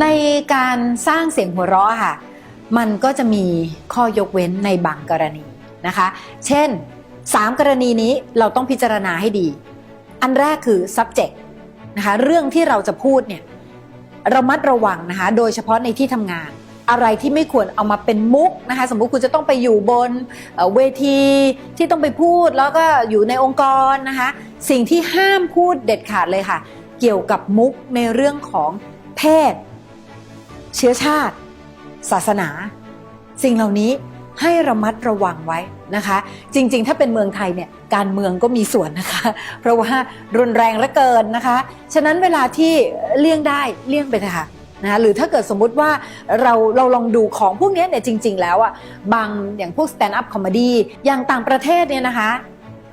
ในการสร้างเสียงหัวเราะค่ะ มันก็จะมีข้อยกเว้นในบางกรณีนะคะ เช่น 3 กรณีนี้เราต้องพิจารณาให้ดี อันแรกคือ subject นะคะ เรื่องที่เราจะพูดเนี่ยระมัดระวังนะคะ โดยเฉพาะในที่ทำงานอะไรที่ไม่ควรเอามาเป็นมุกนะคะ สมมุติคุณจะต้องไปอยู่บนเวทีที่ต้องไปพูดแล้วก็อยู่ในองค์กรนะคะ สิ่งที่ห้ามพูดเด็ดขาดเลยค่ะ เกี่ยวกับมุกในเรื่องของเพศ เชื้อชาติ ศาสนา สิ่งเหล่านี้ให้ระมัดระวังไว้นะคะ จริงๆ ถ้าเป็นเมืองไทยเนี่ยการเมืองก็มีส่วนนะคะ เพราะว่ารุนแรงเหลือเกินนะคะ ฉะนั้นเวลาที่เลี่ยงได้เลี่ยงไปเถอะค่ะนะหรือถ้าเกิดสมมุติว่าเราเราลองดูของพวกนี้เนี่ยจริง ๆ แล้วอะบางอย่างพวก stand up comedy อย่างต่างประเทศเนี่ยนะคะ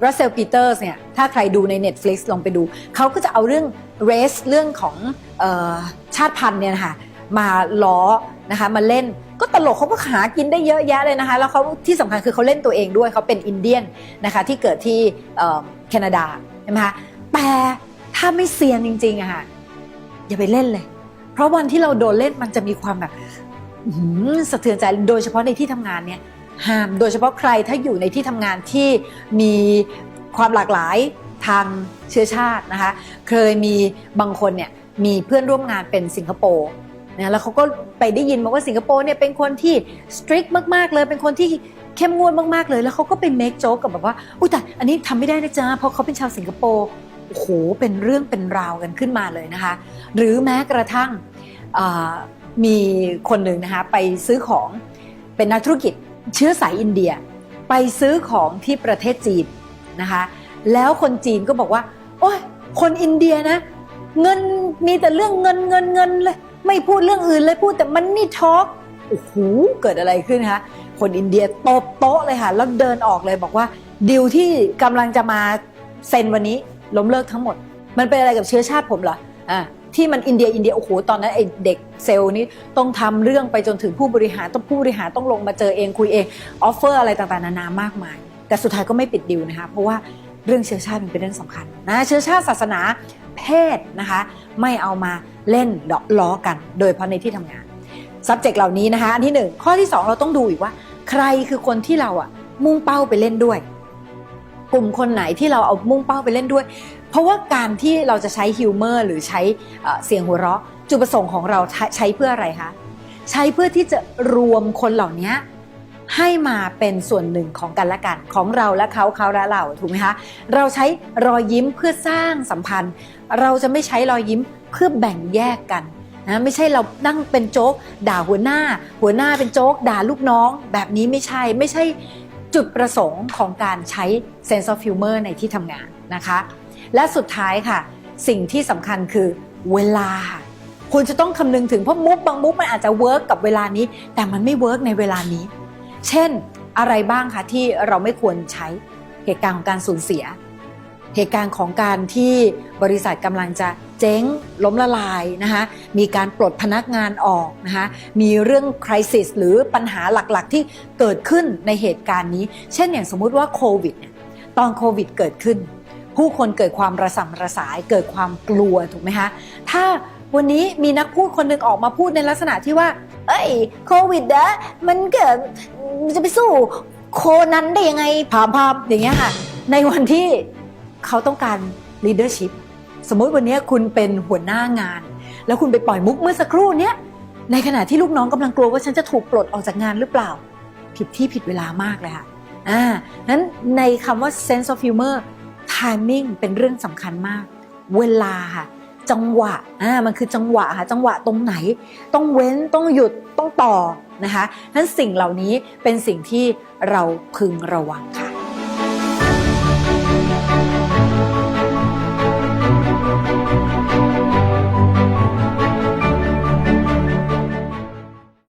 รัสเซลปีเตอร์สเนี่ยถ้าใครดูใน Netflix ลองไปดู เขาก็จะเอาเรื่อง race เรื่องของออชาติพันธุ์เนี่ยนะคะ มาล้อนะคะมาเล่นก็ตลกเขาก็หากินได้เยอะแยะเลยนะคะแล้วเขาที่สำคัญคือเขาเล่นตัวเองด้วยเขาเป็นอินเดียนนะคะที่เกิดที่แคนาดาใช่ไหมคะแต่ถ้าไม่เซียนจริงๆอะค่ะอย่าไปเล่นเลย เพราะวันที่เราโดนเล่นมันจะมีความแบบหือสะเทือนใจโดยเฉพาะในที่ทำงานเนี่ยห้ามโดยเฉพาะใครถ้าอยู่ในที่ทำงานที่มีความหลากหลายทางเชื้อชาตินะคะ เคยมีบางคนเนี่ยมีเพื่อนร่วมงานเป็นสิงคโปร์ นะแล้วเขาก็ไปได้ยินมาว่าสิงคโปร์เนี่ยเป็นคนที่สตริกมากๆเลยเป็นคนที่เข้มงวดมากๆเลย แล้วเขาก็ไปเมคโจ๊กกับแบบว่าอุ้ยแต่อันนี้ทำไม่ได้นะจ๊ะเพราะเขาเป็นชาวสิงคโปร์โอ้โหเป็นเรื่องเป็นราวกันขึ้นมาเลยนะคะ หรือแม้กระทั่งมีคนหนึ่งนะคะไปซื้อของเป็นนักธุรกิจเชื้อสายอินเดีย ไปซื้อของที่ประเทศจีนนะคะ แล้วคนจีนก็บอกว่าโอ้ยคนอินเดียนะ เงินมีแต่เรื่องเงินเงินเงินเลย ไม่พูดเรื่องอื่นเลยพูดแต่มันนี่ทอล์กโอ้โหเกิดอะไรขึ้นคะคนอินเดียตบโต๊ะเลยค่ะ แล้วเดินออกเลยบอกว่าดิวที่กำลังจะมาเซ็นวันนี้ล้มเลิกทั้งหมด มันเป็นอะไรกับเชื้อชาติผมเหรออ่าที่มันอินเดียอินเดียโอ้โหตอนนั้นไอเด็กเซลล์นี้ต้องทำเรื่องไปจนถึงผู้บริหารต้องผู้บริหารต้องลงมาเจอเองคุยเองออฟเฟอร์อะไรต่างๆนานามากมาย แต่สุดท้ายก็ไม่ปิดดิวนะคะเพราะว่าเรื่องเชื้อชาติมันเป็นเรื่องสำคัญนะเชื้อชาติศาสนาเพศนะคะ ไม่เอามา เล่นเล้อกัน โดยเฉพาะในที่ทำงาน subject เหล่านี้นะคะอันที่หนึ่งข้อที่สองเราต้องดูอีกว่า ใครคือคนที่เราอะมุ่งเป้าไปเล่นด้วย กลุ่มคนไหนที่เราเอามุ่งเป้าไปเล่นด้วย เพราะว่าการที่เราจะใช้ฮิวเมอร์หรือใช้เอ่อเสียงหัวเราะ จุดประสงค์ของเราใช้เพื่ออะไรคะใช้เพื่อที่จะรวมคนเหล่านี้ ให้มาเป็นส่วนหนึ่งของกันและกันของเราและเขาเขาและเราถูกไหมคะเราใช้รอยยิ้มเพื่อสร้างสัมพันธ์ เราจะไม่ใช้รอยยิ้มเพื่อแบ่งแยกกันนะไม่ใช่เรานั่งเป็นโจ๊ก ด่าหัวหน้า หัวหน้าเป็นโจ๊ก ด่าลูกน้อง แบบนี้ไม่ใช่ไม่ใช่จุดประสงค์ของการใช้ sense of humor ในที่ทำงานนะคะ และสุดท้ายค่ะ สิ่งที่สำคัญคือเวลาคุณจะต้องคำนึงถึงเพราะมุกบางมุกมันอาจจะเวิร์กกับเวลานี้ แต่มันไม่เวิร์กในเวลานี้ เช่นอะไรบ้างคะที่เราไม่ควรใช้เหตุการณ์ของการสูญเสีย เหตุการณ์ของการที่บริษัทกำลังจะเจ๊งล้มละลายนะคะมีการปลดพนักงานออกนะคะมีเรื่องคริสิสหรือปัญหาหลักๆ ที่เกิดขึ้นในเหตุการณ์นี้ เช่นอย่างสมมุติว่าโควิดตอนโควิดเกิดขึ้น ผู้คนเกิดความระส่ำระสายเกิดความกลัวถูกไหมคะถ้า วันนี้มีนักพูดคนหนึ่งออกมาพูดในลักษณะที่ว่า เอ้ยโควิดนะมันเกิดจะไปสู้โคนั้นได้ยังไงพามพามอย่างเงี้ยค่ะ ในวันที่เขาต้องการ leadership สมมุติวันนี้คุณเป็นหัวหน้างาน แล้วคุณไปปล่อยมุกเมื่อสักครู่เนี้ยในขณะที่ลูกน้องกำลังกลัวว่าฉันจะถูกปลดออกจากงานหรือเปล่า ผิดที่ผิดเวลามากเลยค่ะอ่านั้นในคำว่า sense of humor timing เป็นเรื่องสำคัญมาก เวลาค่ะ จังหวะอ่ามันคือจังหวะค่ะจังหวะตรงไหน ต้องเว้นต้องหยุดต้องต่อนะคะนั้นสิ่งเหล่านี้เป็นสิ่งที่เราพึงระวังค่ะ